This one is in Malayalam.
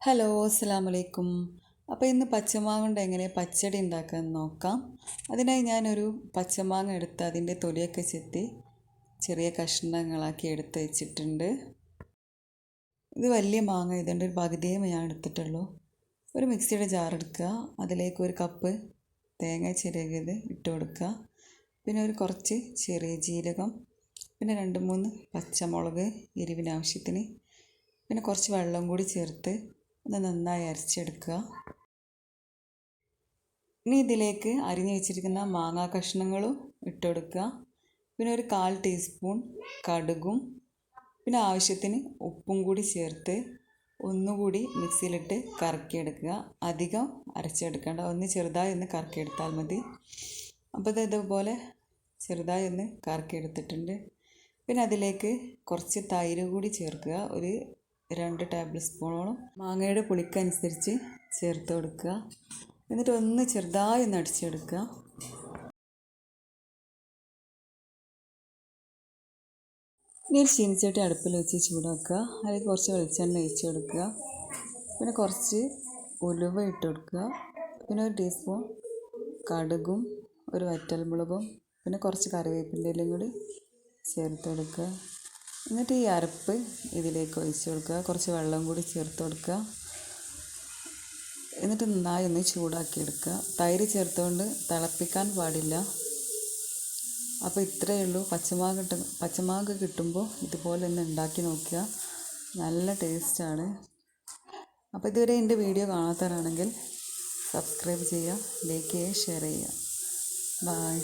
ഹലോ അസ്സാം വലൈക്കും അപ്പോൾ ഇന്ന് പച്ചമാങ്ങ കൊണ്ട് എങ്ങനെ പച്ചടി ഉണ്ടാക്കാമെന്ന് നോക്കാം. അതിനായി ഞാനൊരു പച്ചമാങ്ങ എടുത്ത് അതിന്റെ തൊലിയൊക്കെ ചെത്തി ചെറിയ കഷ്ണങ്ങളാക്കി എടുത്ത് വെച്ചിട്ടുണ്ട്. ഇത് വലിയ മാങ്ങ ഇതുകൊണ്ട് ഒരു പകുതിയേ ഞാൻ എടുത്തിട്ടുള്ളൂ. ഒരു മിക്സിയുടെ ജാർ എടുക്കുക അതിലേക്ക് ഒരു കപ്പ് തേങ്ങ ചിരകിയത് ഇട്ട് കൊടുക്കുക. പിന്നെ ഒരു കുറച്ച് ചെറിയ ജീരകം പിന്നെ രണ്ട് മൂന്ന് പച്ചമുളക് എരിവിന് ആവശ്യത്തിന് പിന്നെ കുറച്ച് വെള്ളം കൂടി ചേർത്ത് ഒന്ന് നന്നായി അരച്ചെടുക്കുക. ഇനി ഇതിലേക്ക് അരിഞ്ഞു വെച്ചിരിക്കുന്ന മാങ്ങാ കഷ്ണങ്ങളും ഇട്ടെടുക്കുക. പിന്നെ ഒരു കാൽ ടീസ്പൂൺ കടുകും. പിന്നെ ആവശ്യത്തിന് ഉപ്പും കൂടി ചേർത്ത് ഒന്നുകൂടി മിക്സിയിലിട്ട് കറക്കിയെടുക്കുക. അധികം അരച്ചെടുക്കേണ്ട ഒന്ന് ചെറുതായി ഒന്ന് കറക്കിയെടുത്താൽ മതി. അപ്പോൾ ഇത് ഇതുപോലെ ചെറുതായി ഒന്ന് കറക്കിയെടുത്തിട്ടുണ്ട്. പിന്നെ അതിലേക്ക് കുറച്ച് തൈര് കൂടി ചേർക്കുക. ഒരു രണ്ട് ടേബിൾ സ്പൂണോളം മാങ്ങയുടെ പുളിക്കനുസരിച്ച് ചേർത്ത് കൊടുക്കുക. എന്നിട്ട് ഒന്ന് ചെറുതായി ഒന്ന് അടിച്ചെടുക്കുക. ഇനി ഒരു ചീനിച്ചട്ടി അടുപ്പിൽ വെച്ച് ചൂടാക്കുക. അതിൽ കുറച്ച് വെളിച്ചെണ്ണ ഒഴിച്ച് കൊടുക്കുക. പിന്നെ കുറച്ച് ഉലുവ ഇട്ട് കൊടുക്കുക. പിന്നെ ഒരു ടീസ്പൂൺ കടുകും ഒരു വറ്റൽമുളകും പിന്നെ കുറച്ച് കറിവേപ്പിന്റെ എല്ലാം കൂടി ചേർത്ത് കൊടുക്കുക എന്നിട്ട് ഈ അരപ്പ് ഇതിലേക്ക് ഒഴിച്ച് കൊടുക്കുക. കുറച്ച് വെള്ളം കൂടി ചേർത്ത് കൊടുക്കുക. എന്നിട്ട് നന്നായി ഒന്ന് ചൂടാക്കി എടുക്കുക. തൈര് ചേർത്തുകൊണ്ട് തിളപ്പിക്കാൻ പാടില്ല. അപ്പോൾ ഇത്രയേ ഉള്ളൂ. പച്ചമാങ്ങ കിട്ടും പച്ചമാങ്ങ കിട്ടുമ്പോൾ ഇതുപോലെ ഒന്ന് ഉണ്ടാക്കി നോക്കുക. നല്ല ടേസ്റ്റാണ് അപ്പോൾ ഇതുവരെ എന്റെ വീഡിയോ കാണാത്തവരാണെങ്കിൽ സബ്സ്ക്രൈബ് ചെയ്യുക ലൈക്ക് ചെയ്യുക ഷെയർ ചെയ്യുക. ബായ്